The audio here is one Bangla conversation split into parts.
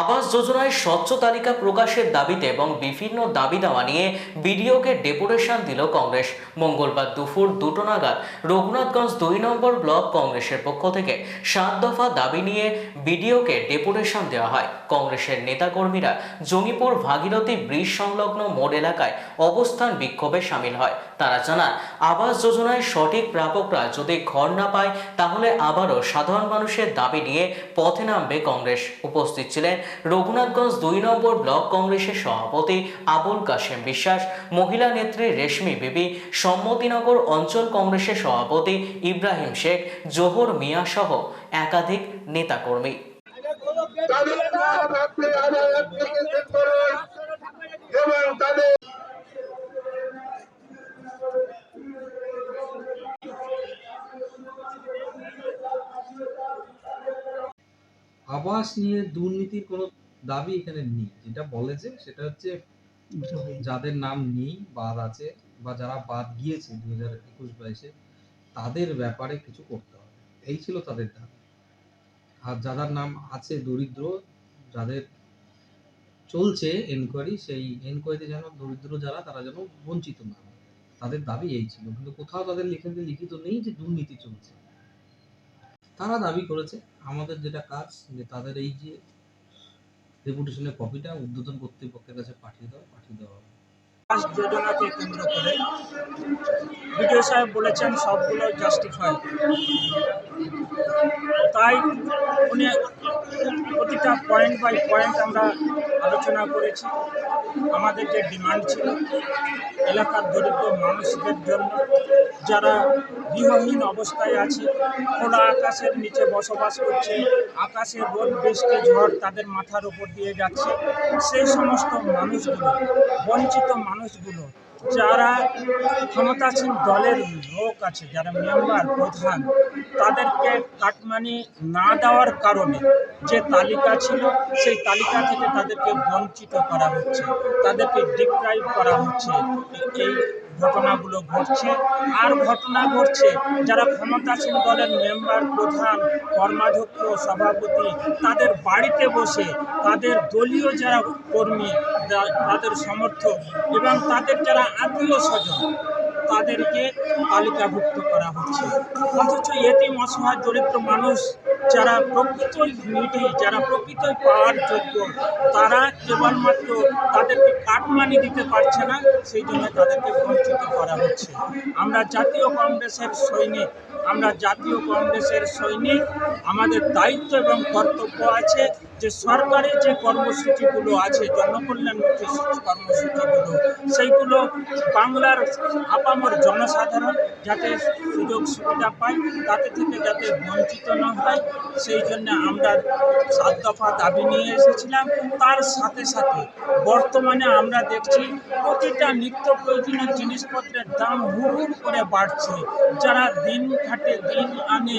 আবাস যোজনায় স্বচ্ছ তালিকা প্রকাশের দাবিতে এবং বিভিন্ন দাবি দাওয়া নিয়ে বিডিওকে ডেপুটেশন দিল কংগ্রেস। মঙ্গলবার দুপুর দুটো নাগাদ রঘুনাথগঞ্জ দুই নম্বর ব্লক কংগ্রেসের পক্ষ থেকে সাত দফা দাবি নিয়ে বিডিওকে ডেপুটেশন দেওয়া হয়। কংগ্রেসের নেতাকর্মীরা জঙ্গিপুর ভাগীরথী ব্রিজ সংলগ্ন মোড় এলাকায় অবস্থান বিক্ষোভে সামিল হয়। তারা জানান, আবাস যোজনায় সঠিক প্রাপকরা যদি ঘর না পায়, তাহলে আবারও সাধারণ মানুষের দাবি নিয়ে পথে নামবে কংগ্রেস। উপস্থিত ছিলেন রঘুনাথগঞ্জ দুই নম্বর ব্লক কংগ্রেসের সভাপতি আবুল কাশেম বিশ্বাস, মহিলা নেত্রী রেশমি বিবি, সম্মতিনগর অঞ্চল কংগ্রেসের সভাপতি ইব্রাহিম শেখ, জোহর মিয়া সহ একাধিক নেতাকর্মী। আবাস নিয়ে দুর্নীতির কোনো দাবি এখানে নেই। যেটা বলে যে সেটা হচ্ছে যাদের নাম নেই বাদ আছে বা যারা বাদ গিয়েছে দু হাজার একুশ বাইশে তাদের ব্যাপারে কিছু করতে হবে। এই ছিল তাদের দাবি। আর যাদের নাম আছে দরিদ্র যাদের চলছে এনকোয়ারি সেই এনকোয়ারিতে যেন দরিদ্র যারা তারা যেন বঞ্চিত না তাদের দাবি এই ছিল। কিন্তু কোথাও তাদের লিখিত লিখিত নেই যে দুর্নীতি চলছে। তারা দাবি করেছে, আমাদের যেটা কাজ, যে তাদের এই যে ডেপুটেশনের কপিটা উদ্বোধন কর্তৃপক্ষের কাছে পাঠিয়ে দেওয়া পাঠিয়ে দেওয়া হবে। যোজনাকে কেন্দ্র করে বিডিও সাহেব বলেছেন, সবগুলো জাস্টিফাই তাই উনি প্রতিটা পয়েন্ট বাই পয়েন্ট আমরা আলোচনা করেছি। আমাদের যে ডিমান্ড ছিল, এলাকার দরিদ্র মানুষদের জন্য, যারা গৃহহীন অবস্থায় আছে, খোলা আকাশের নিচে বসবাস করছে, আকাশে রোদ, বৃষ্টি, ঝড় তাদের মাথার উপর দিয়ে যাচ্ছে, সেই সমস্ত মানুষগুলো, বঞ্চিত মানুষগুলো যারা ক্ষমতাসীন দলের লোক আছে, যারা মেম্বার, প্রধান, তাদেরকে কাটমানি না দেওয়ার কারণে যে তালিকা ছিল, সেই তালিকা থেকে তাদেরকে বঞ্চিত করা হচ্ছে, তাদেরকে ডিপ্রাইভ করা হচ্ছে। এই ঘটনাগুলো ঘটছে। আর ঘটনা ঘটছে যারা ক্ষমতাসীন দলের মেম্বার, প্রধান কর্মাধ্যক্ষ সভাপতি, তাদের বাড়িতে বসে তাদের দলীয় যারা কর্মী, তাদের সমর্থক এবং তাদের যারা আত্মীয় স্বজন তাদেরকে তালিকাভুক্ত করা হচ্ছে। অথচ এতিম, অসহায়, দরিদ্র মানুষ যারা প্রকৃতই নিডি যারা প্রকৃতই পাওয়ার যোগ্য, তারা কেবলমাত্র তাদেরকে কাটমানি দিতে পারছে না, সেই জন্য তাদেরকে বঞ্চিত করা হচ্ছে। আমরা জাতীয় কংগ্রেসের সৈনিক, আমরা জাতীয় কংগ্রেসের সৈনিক, আমাদের দায়িত্ব এবং কর্তব্য আছে যে সরকারি যে কর্মসূচিগুলো আছে, জনকল্যাণমুখী কর্মসূচিগুলো, সেইগুলো বাংলার আপামর জনসাধারণ যাতে সুযোগ সুবিধা পায়, তাতে থেকে যাতে বঞ্চিত না হয়, সেই জন্য আমরা সাত দফা দাবি নিয়ে এসেছিলাম। তার সাথে সাথে বর্তমানে আমরা দেখছি প্রতিটা নিত্য প্রয়োজনীয় জিনিসপত্রের দাম হুড় করে বাড়ছে। যারা দিন খাটে দিন আনে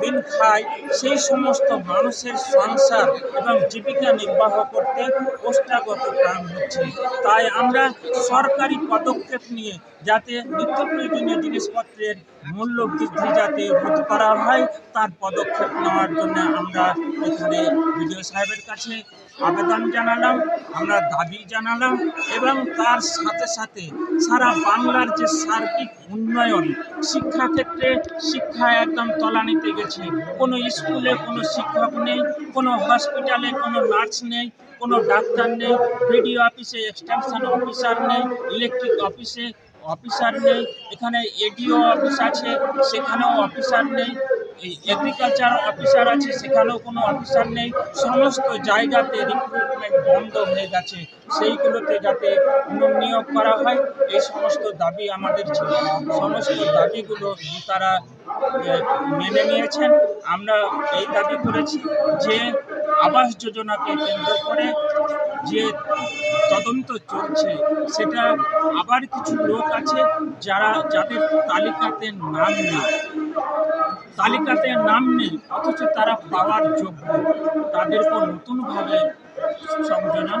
দিন খায়, সেই সমস্ত মানুষের সংসার এবং জীবিকা নির্বাহ করতে ওষ্ঠাগত প্রাণ হচ্ছে। তাই আমরা সরকারি পদক্ষেপ নিয়ে যাতে নিত্য প্রয়োজনীয় জিনিসপত্রের মূল্য বৃদ্ধি যাতে রোধ করা হয়, তার পদক্ষেপ নেওয়ার জন্য আমরা এখানে বিডিও সাহেবের কাছে আবেদন জানালাম, আমরা দাবি জানালাম এবং তার সাথে সাথে সারা বাংলার যে সার্বিক উন্নয়ন, শিক্ষাক্ষেত্রে শিক্ষা একদম তলানিতে গেছে। কোনো স্কুলে কোনো শিক্ষক নেই, কোনো হসপিটালে কোনো নার্স নেই, কোনো ডাক্তার নেই, বিডিও অফিসে এক্সটেনশন অফিসার নেই, ইলেকট্রিক অফিসে অফিসার নেই, এখানে এডিও অফিস আছে, সেখানেও অফিসার নেই এগ্রিকালচার অফিসার আছে, সেখানেও কোনো অফিসার নেই, সমস্ত জায়গাতে রিক্রুটমেন্ট বন্ধ হয়ে গেছে, সেইগুলোতে যাতে নিয়োগ করা হয়, এই সমস্ত দাবি আমাদের ছিল। সমস্ত দাবিগুলো তারা মেনে নিয়েছেন, আমরা এই দাবি করেছি যে আবাস যোজনাকে কেন্দ্র করে যে তদন্ত চলছে, সেটা আবার কিছু লোক আছে যারা যাদের তালিকাতে নাম নেই। তালিকাতে নাম নেই, অথচ তারা পাওয়ার যোগ্য। তাদেরকে নতুনভাবে সংযোজন